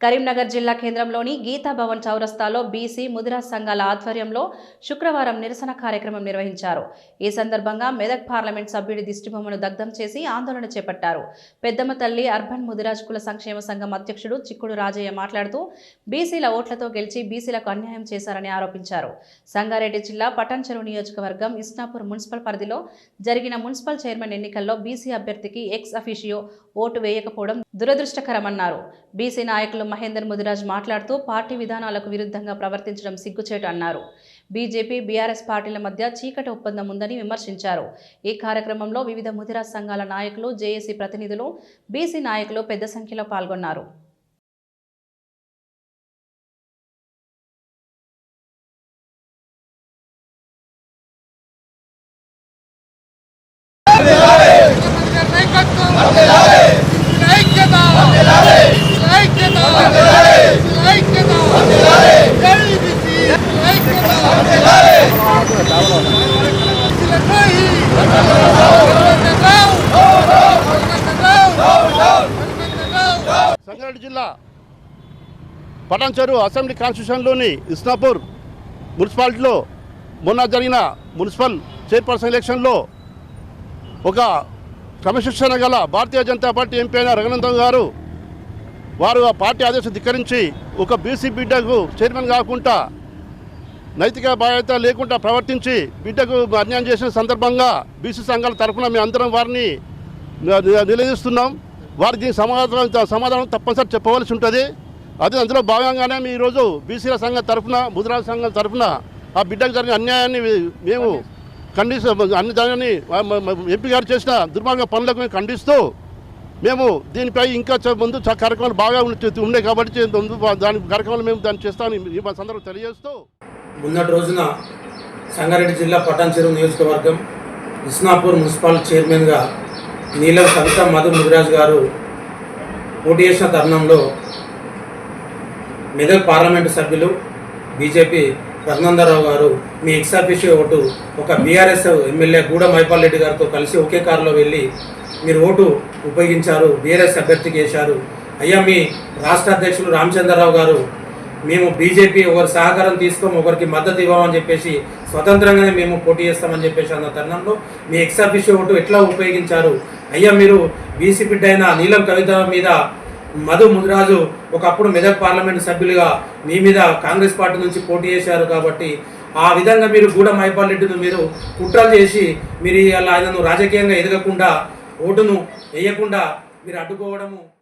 కరీంనగర్ జిల్లా కేంద్రంలోని గీతా భవన్ చౌరస్తాలో బీసీ ముదిరా సంఘాల ఆధ్వర్యంలో శుక్రవారం నిరసన కార్యక్రమం నిర్వహించారు. ఈ సందర్భంగా మెదక్ పార్లమెంట్ సభ్యుడి దిష్టిబొమ్మను దగ్ధం చేసి ఆందోళన చేపట్టారు. పెద్దమ్మ తల్లి అర్బన్ ముదిరాజ్ కుల సంక్షేమ సంఘం అధ్యక్షుడు చిక్కుడు రాజయ్య మాట్లాడుతూ బీసీల ఓట్లతో గెలిచి బీసీలకు అన్యాయం చేశారని ఆరోపించారు. సంగారెడ్డి జిల్లా పటాన్చెరు నియోజకవర్గం ఇస్నాపూర్ మున్సిపల్ పరిధిలో జరిగిన మున్సిపల్ చైర్మన్ ఎన్నికల్లో బీసీ అభ్యర్థికి ఎక్స్ అఫీషియో ఓటు వేయకపోవడం దురదృష్టకరమన్నారు. బీసీ నాయకులు మహేందర్ ముదిరాజ్ మాట్లాడుతూ పార్టీ విధానాలకు విరుద్ధంగా ప్రవర్తించడం సిగ్గుచేటు అన్నారు. బీజేపీ బీఆర్ఎస్ పార్టీల మధ్య చీకటి ఒప్పందం ఉందని విమర్శించారు. ఈ కార్యక్రమంలో వివిధ ముదిరాజ్ సంఘాల నాయకులు జేఏసీ ప్రతినిధులు బీసీ నాయకులు పెద్ద సంఖ్యలో పాల్గొన్నారు. సంగారెడ్డి జిల్లా పటాన్చెరు అసెంబ్లీ కాన్స్టిట్యూషన్లోని ఇస్నాపూర్ మున్సిపాలిటీలో మొన్న జరిగిన మున్సిపల్ చైర్పర్సన్ ఎలక్షన్లో ఒక క్రమశిక్షణ గల భారతీయ జనతా పార్టీ ఎంపీ అయిన రఘునందం గారు వారు ఆ పార్టీ ఆదేశం ధిక్కరించి ఒక బీసీ బిడ్డకు చైర్మన్ కాకుండా నైతిక బాధ్యత లేకుండా ప్రవర్తించి బిడ్డకు అన్యాయం చేసిన సందర్భంగా బీసీ సంఘాల తరఫున మేము అందరం వారిని నిలదీస్తున్నాం. వారికి దీని సమాధానం సమాధానం తప్పనిసరి చెప్పవలసి ఉంటుంది. అదే అందులో భాగంగానే మేము ఈరోజు బీసీల సంఘం తరఫున ముద్రా సంఘం తరఫున ఆ బిడ్డకు జరిగిన అన్యాయాన్ని మేము ఖండిస్తూ అన్ని దానిని ఎంపీ గారు చేసిన దుర్మార్గ పనులకు మేము ఖండిస్తూ మేము దీనిపై ఇంకా చ- ముందు కార్యక్రమాలు బాగా ఉండే కాబట్టి దాని కార్యక్రమాలు మేము దాన్ని చేస్తామని ఈ సందర్భం తెలియజేస్తూ మొన్నటి రోజున సంగారెడ్డి జిల్లా పటాన్చెరు నియోజకవర్గం ఇస్నాపూర్ మున్సిపల్ చైర్మన్గా నీలం సంత మధు ముదిరాజ్ గారు పోటీ చేసిన తరుణంలో మెదక్ పార్లమెంటు సభ్యులు బీజేపీ రఘునందరావు గారు మీ ఎక్సాఫిషియో ఓటు ఒక బీఆర్ఎస్ ఎమ్మెల్యే గూడ మైపాల్ రెడ్డి గారితో కలిసి ఒకే కారులో వెళ్ళి మీరు ఓటు ఉపయోగించారు బీఆర్ఎస్ అభ్యర్థికి వేశారు. అయ్యా మీ రాష్ట్ర అధ్యక్షులు రామచంద్రరావు గారు మేము బీజేపీ ఒకరి సహకారం తీసుకోం ఒకరికి మద్దతు ఇవ్వమని చెప్పేసి స్వతంత్రంగానే మేము పోటీ చేస్తామని చెప్పేసి అన్న తరుణంలో మీ ఎక్సాఫిషియో ఓటు ఎట్లా ఉపయోగించారు? అయ్యా మీరు బీసీ బిడ్డ అయిన నీలం కవిత మీద మధు ముదిరాజు ఒకప్పుడు మెదక్ పార్లమెంటు సభ్యులుగా మీ మీద కాంగ్రెస్ పార్టీ నుంచి పోటీ చేశారు కాబట్టి ఆ విధంగా మీరు గూడ మైపాల్ రెడ్డిని మీరు కుట్రలు చేసి మీరు అలా ఆయనను రాజకీయంగా ఎదగకుండా ఓటును వేయకుండా మీరు అడ్డుకోవడము